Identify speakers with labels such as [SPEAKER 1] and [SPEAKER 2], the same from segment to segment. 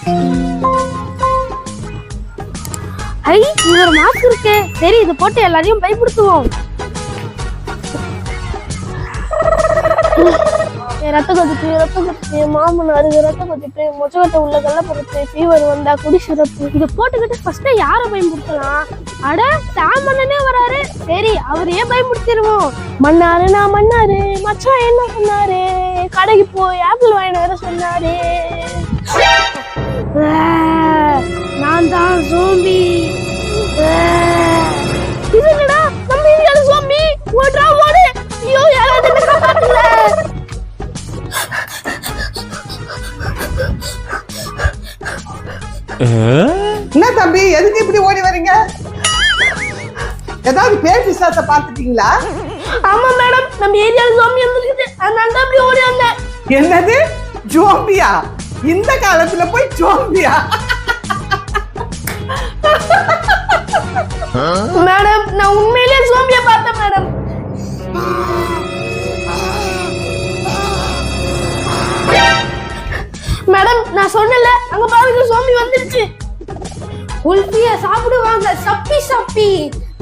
[SPEAKER 1] ஐ இங்க ஒரு மாஸ்க் இருக்கே. சரி இதை போட்டு எல்லாரையும் பயப்படுத்துவோம் ரத்த கொதிப்பு ரத்த கொதிப்பு மாமனாருக்கு ரத்த கொதிப்பு மொச்சக்கட்டை உள்ள கல்ல பொறுத்து ஃபீவர் வந்தா குடி சிறப்பு. இதை போட்டுக்கிட்டு ஃபர்ஸ்ட் யாரை பயன்படுத்தலாம் அட சாமண்ணனே வராரு. சரி அவரையே பயன்படுத்திடுவோம் மன்னாரு நான் மன்னாரு மச்சான் என்ன சொன்னாரு? கடைக்கு போய் ஆப்பிள் வாங்கின வர சொன்னாரு. நான் தான் சோம்பி ஆஹ், இது என்னடா நம்ம இந்தியால சோம்பி ஓடுறா ஓடு. ஐயோ யாராவது என்ன காப்பாத்துல
[SPEAKER 2] என்ன தம்பி எதுக்கு இப்படி ஓடி வரீங்க? ஏதாவது பேர் பிசாசை பார்த்துட்டீங்களா?
[SPEAKER 1] ஆமா மேடம். நம்ம ஏரியால சோம்பி வந்துருக்குது அதனால தான் அப்படி ஓடி வந்தேன்.
[SPEAKER 2] என்னது? ஜோம்பியா இந்த காலத்துல போய் ஜோம்பியா?
[SPEAKER 1] மேடம் நான் உண்மையிலேயே சோம்பியை பார்த்தேன் மேடம். மேடம் நான் சொன்னல அங்க பாருங்க சோம்பி வந்துருச்சு. குல்பிய சாப்பிடுவாங்க. சப்பி சப்பி.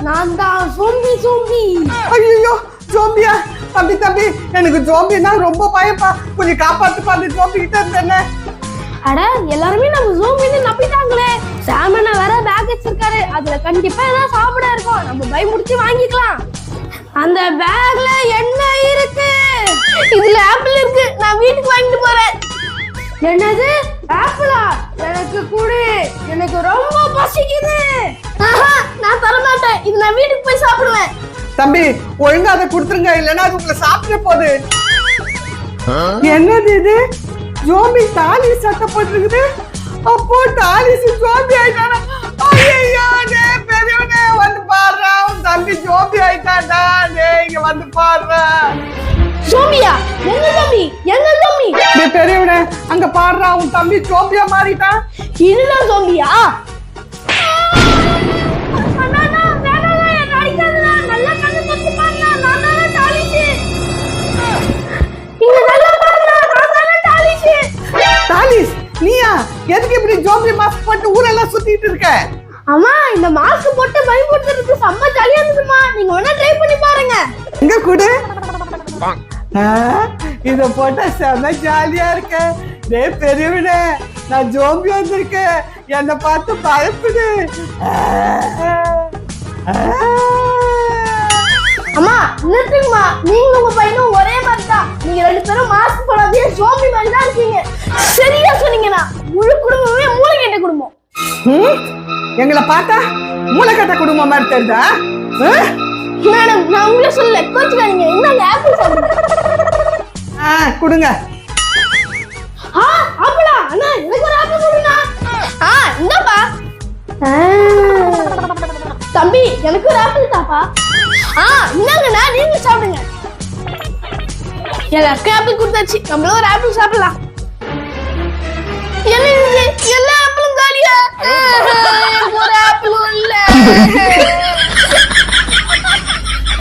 [SPEAKER 1] நான் தான் சோம்பி சோம்பி
[SPEAKER 2] ஐயோ ஜோம்பியா. தம்பி தம்பி எனக்கு ஜோம்பினா ரொம்ப பயப்பா. கொஞ்சம் காப்பாத்துப்பா அந்த ஜோம்பி கிட்ட இருந்தேன்னு
[SPEAKER 1] அட எல்லாருமே நம்ம சோம்பின்னு நம்பிட்டாங்களே. சாமனா வேற பேக் வச்சிருக்காரு. அதுல கண்டிப்பா ஏதாவது சாப்பிட இருக்கும். நம்ம பயமுடிச்சு வாங்கிக்கலாம். அந்த பேக்ல என்ன இருக்கு? இதுல ஆப்பிள் இருக்கு. நான் வீட்டுக்கு வாங்கிட்டு போறேன். என்னது? ஆப்பிளா எனக்கு கொடு. எனக்கு ரொம்ப பசிக்குது. ஆஹா, நான் தர மாட்டேன் இது நான் வீட்டுக்கு போய் சாப்பிடுவேன்.
[SPEAKER 2] தம்பி ஒழுங்கா அதை கொடுத்துருங்க. இல்லைன்னா அது உங்களை சாப்பிட போகுது என்னது இது? ஜோம்பி தாலி சட்டை போட்டிருக்குது அப்போ தாலிசு ஜோம்பி ஆயிட்டானா? ஐயோ டே பெரியவனே வந்து பாடுறா. உன் தம்பி ஜோம்பி ஆயிட்டான்டா. டே இங்க வந்து பாடுறா.
[SPEAKER 1] சோம்பியா எங்க தம்பி? எங்க தம்பி?
[SPEAKER 2] டே பெரியவனே அங்க பாடுறா. உன் தம்பி ஜோம்பியா மாறிட்டான்.
[SPEAKER 1] இதுதான் சோம்பியா
[SPEAKER 2] எதுக்கு இப்படி ஜோம்பி மாஸ்க் போட்டு ஊரெல்லாம் சுத்திட்டு இருக்க?
[SPEAKER 1] அம்மா இந்த மாஸ்க் போட்டு பயன்படுத்துறது செம்ம ஜாலியா இருந்துச்சுமா. நீங்க வேணா ட்ரை பண்ணி பாருங்க.
[SPEAKER 2] எங்க கூடு? இத போட்டா செம ஜாலியா இருக்க. டே பெரியவனே நான் ஜோம்பி வந்திருக்கேன். என்னை பார்த்து பயப்படு.
[SPEAKER 1] அம்மா நிறுத்துங்கம்மா. நீங்க உங்க பையனும் ஒரே மாதிரி தான் நீங்க ரெண்டு பேரும் மாஸ்க் போடாதே சோம்பி மாதிரி தான் இருக்கீங்க. முழு குடும்பமே மூளைகேட்ட குடும்பம்?
[SPEAKER 2] எங்களை பார்த்தா மூளைக்கட்ட குடும்பம் மாதிரி தெரியுதா?
[SPEAKER 1] மேடம் நான் உங்களே சொல்லல. கோச்சுக்காதீங்க. இந்தாங்க ஆப்பிள் சாப்பிடுங்க.
[SPEAKER 2] ஆ, கொடுங்க.
[SPEAKER 1] ஆ ஆப்பிளா அண்ணா எனக்கு ஒரு ஆப்பிள் கொடுங்க ஆ இந்தாப்பா. தம்பி எனக்கு ஒரு ஆப்பிள் தாப்பா ஆ இந்தாங்கண்ணா நீங்க சாப்பிடுங்க. எல்லாருக்கும் ஆப்பிள் கொடுத்தாச்சு. நம்மளும் ஒரு ஆப்பிள் சாப்பிடலாம். என்ன இது எல்லா ஆப்பிளும் காலியா